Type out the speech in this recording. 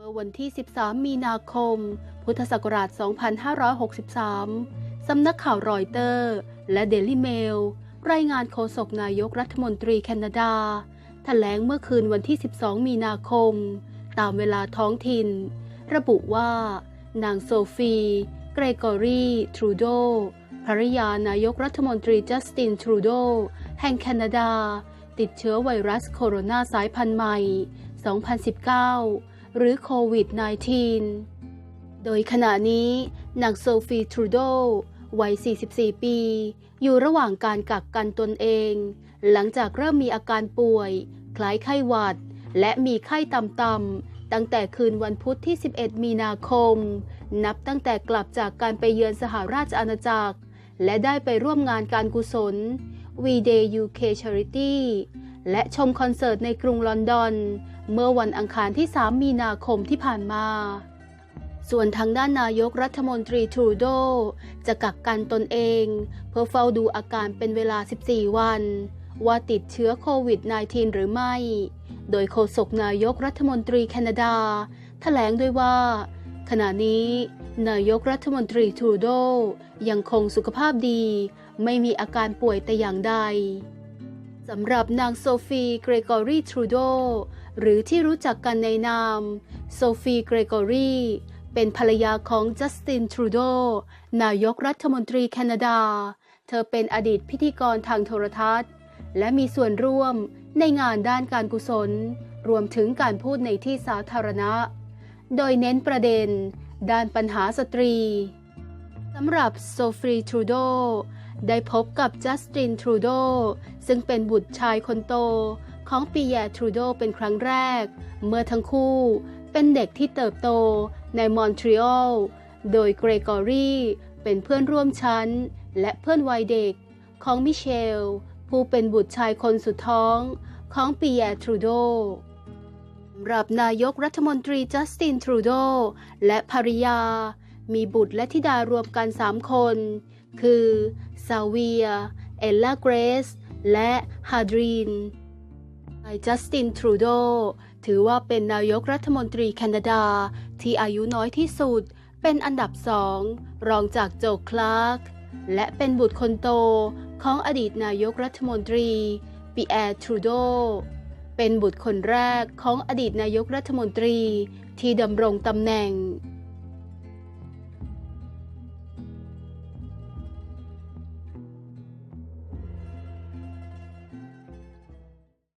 เมื่อวันที่ 13 มีนาคม พุทธศักราช 2563 สำนักข่าวรอยเตอร์ และเดลิเมล รายงานโฆษกนายกรัฐมนตรีแคนาดา แถลงเมื่อคืนวันที่ 12 มีนาคม ตามเวลาท้องถิ่น ระบุว่า นางโซฟี เกรกอรี ทรูโดภริยานายกรัฐมนตรีจัสติน ทรูโด แห่งแคนาดา ติดเชื้อไวรัสโคโรนาสายพันธุ์ใหม่ 2019 หรือโควิด -19 โดยขณะนี้นางโซฟีทรูโดวัย 44 ปี อยู่ระหว่างการกักกันตนเอง หลังจากเริ่มมีอาการป่วย คล้ายไข้หวัด และมีไข้ต่ำๆ ตั้งแต่คืนวันพุธที่ 11 มีนาคม นับตั้งแต่กลับจากการไปเยือนสหราชอาณาจักร และได้ไปร่วมงานการกุศล We Day UK Charity และชมคอนเสิร์ตในกรุงลอนดอน เมื่อวันอังคารที่ 3 มีนาคมที่ผ่านมา ส่วนทางด้านนายกรัฐมนตรีทรูโดจะกักกันตนเอง เพื่อเฝ้าดูอาการเป็นเวลา 14 วัน ว่าติดเชื้อโควิด -19 หรือไม่ โดยโฆษกนายกรัฐมนตรีแคนาดา แถลงด้วยว่า ขณะนี้ นายกรัฐมนตรีทรูโดยังคงสุขภาพดี ไม่มีอาการป่วยแต่อย่างใด สำหรับนางโซฟีเกรกอรีทรูโดหรือที่รู้จักกันในนามโซฟีเกรกอรีเป็นภรรยาของจัสตินทรูโดนายกรัฐมนตรีแคนาดา เธอเป็นอดีตพิธีกรทางโทรทัศน์ และมีส่วนร่วมในงานด้านการกุศล รวมถึงการพูดในที่สาธารณะ โดยเน้นประเด็น ด้านปัญหาสตรี สำหรับโซฟีทรูโดได้พบกับจัสตินทรูโดซึ่งเป็นบุตรชายคนโตของปีแยทรูโดเป็นครั้งแรก เมื่อทั้งคู่เป็นเด็กที่เติบโตในมอนทรีออล โดยเกรกอรีเป็นเพื่อนร่วมชั้น และเพื่อนวัยเด็กของมิเชล ผู้เป็นบุตรชายคนสุดท้องของปีแยทรูโดสำหรับนายกรัฐมนตรีจัสตินทรูโดและภริยา มีบุตรและธิดารวมกัน 3 คน คือซาเวีย เอลล่าเกรส และฮาดรีนนายจัสติน ทรูโด ถือว่าเป็นนายกรัฐมนตรีแคนาดา ที่อายุน้อยที่สุด เป็นอันดับสองรองจากโจคลาร์ก และเป็นบุตรคนโตของอดีตนายกรัฐมนตรีปีแอร์ ทรูโด เป็นบุตรคนแรกของอดีตนายกรัฐมนตรีที่ดำรงตำแหน่ง